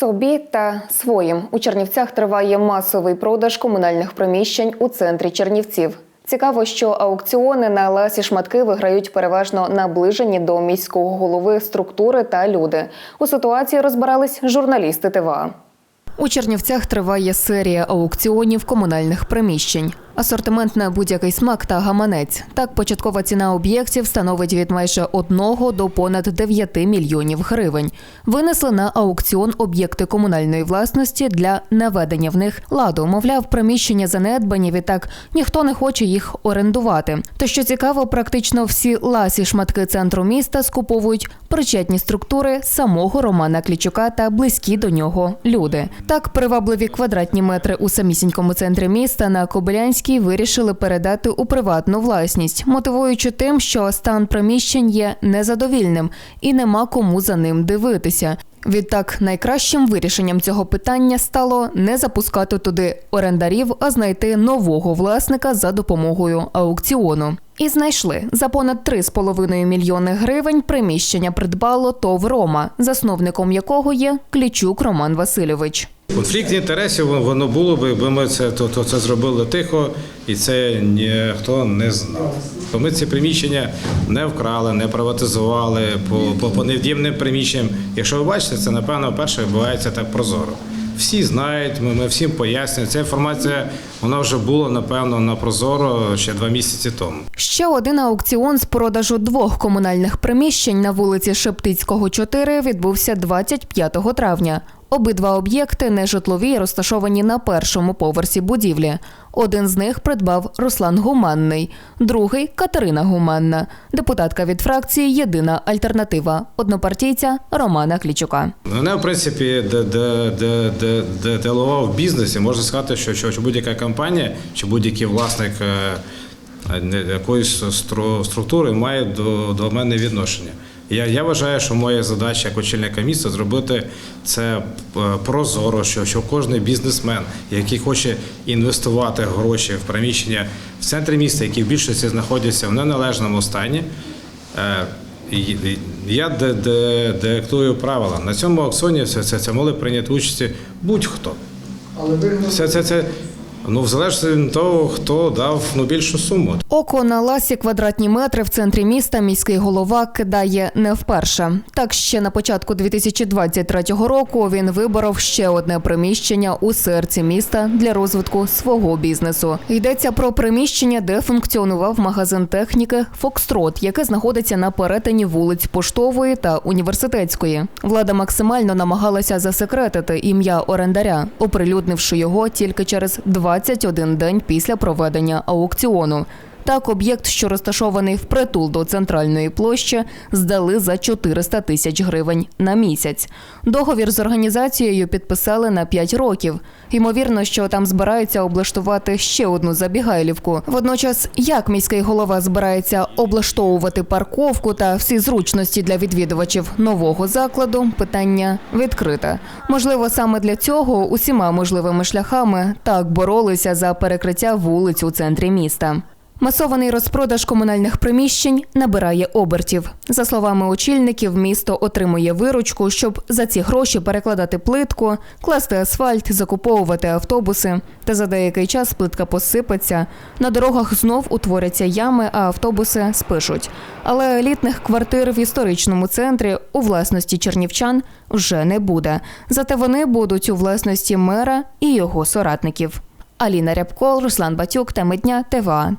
Собі та своїм у Чернівцях триває масовий продаж комунальних приміщень у центрі Чернівців. Цікаво, що аукціони на ласі шматки виграють переважно наближені до міського голови структури та люди. У ситуації розбирались журналісти ТВА. У Чернівцях триває серія аукціонів комунальних приміщень. Асортимент на будь-який смак та гаманець. Так, початкова ціна об'єктів становить від майже 1 до понад 9 мільйонів гривень. Винесли на аукціон об'єкти комунальної власності для наведення в них ладу. Мовляв, приміщення занедбані, відтак ніхто не хоче їх орендувати. То що цікаво, практично всі ласі шматки центру міста скуповують причетні структури самого Романа Клічука та близькі до нього люди. Так, привабливі квадратні метри у самісінькому центрі міста на Кобилянській вирішили передати у приватну власність, мотивуючи тим, що стан приміщень є незадовільним і нема кому за ним дивитися. Відтак, найкращим вирішенням цього питання стало не запускати туди орендарів, а знайти нового власника за допомогою аукціону. І знайшли за понад 3,5 мільйони гривень приміщення придбало ТОВ Рома, засновником якого є Клічук Роман Васильович. Конфлікт інтересів воно було б, якби ми це то, то це зробили тихо, і це ніхто не знав. То ми ці приміщення не вкрали, не приватизували по, по, по невдімним приміщенням. Якщо ви бачите, це напевно перше відбувається так прозоро. Всі знають, ми, ми всім пояснюємо. Ця інформація вона вже була напевно на прозоро ще два місяці тому. Ще один аукціон з продажу двох комунальних приміщень на вулиці Шептицького, 4 відбувся 25 травня. Обидва об'єкти нежитлові розташовані на першому поверсі будівлі. Один з них придбав Руслан Гуманний, другий Катерина Гуманна, депутатка від фракції Єдина альтернатива однопартійця Романа Клічука. Мене, в принципі, де, в бізнесі, можна сказати, що, що, що будь-яка компанія чи будь-який власник е, якоїсь структури має до, до мене відношення. Я, я вважаю, що моя задача як очільника міста зробити це е, прозоро, що, що кожен бізнесмен, який хоче інвестувати гроші в приміщення в центрі міста, які в більшості знаходяться в неналежному стані, Е, Я диктую правила. На цьому аукціоні це, це, це могли прийняти участь будь-хто. Але Це, це, це, ну, в залежності від того, хто дав ну, більшу суму. Око на ласі квадратні метри в центрі міста міський голова кидає не вперше. Так ще на початку 2023 року він виборов ще одне приміщення у серці міста для розвитку свого бізнесу. Йдеться про приміщення, де функціонував магазин техніки Фокстрот, яке знаходиться на перетині вулиць Поштової та університетської. Влада максимально намагалася засекретити ім'я орендаря, оприлюднивши його тільки через 21 день після проведення аукціону. Так, об'єкт, що розташований впритул до центральної площі, здали за 400 тисяч гривень на місяць. Договір з організацією підписали на 5 років. Ймовірно, що там збираються облаштувати ще одну забігайлівку. Водночас, як міський голова збирається облаштовувати парковку та всі зручності для відвідувачів нового закладу, питання відкрите. Можливо, саме для цього усіма можливими шляхами так боролися за перекриття вулиць у центрі міста. Масований розпродаж комунальних приміщень набирає обертів. За словами очільників, місто отримує виручку, щоб за ці гроші перекладати плитку, класти асфальт, закуповувати автобуси. Та за деякий час плитка посипеться. На дорогах знов утворяться ями, а автобуси спишуть. Але елітних квартир в історичному центрі у власності чернівчан вже не буде. Зате вони будуть у власності мера і його соратників. Аліна Рябко, Руслан Батюк та Медня ТВА.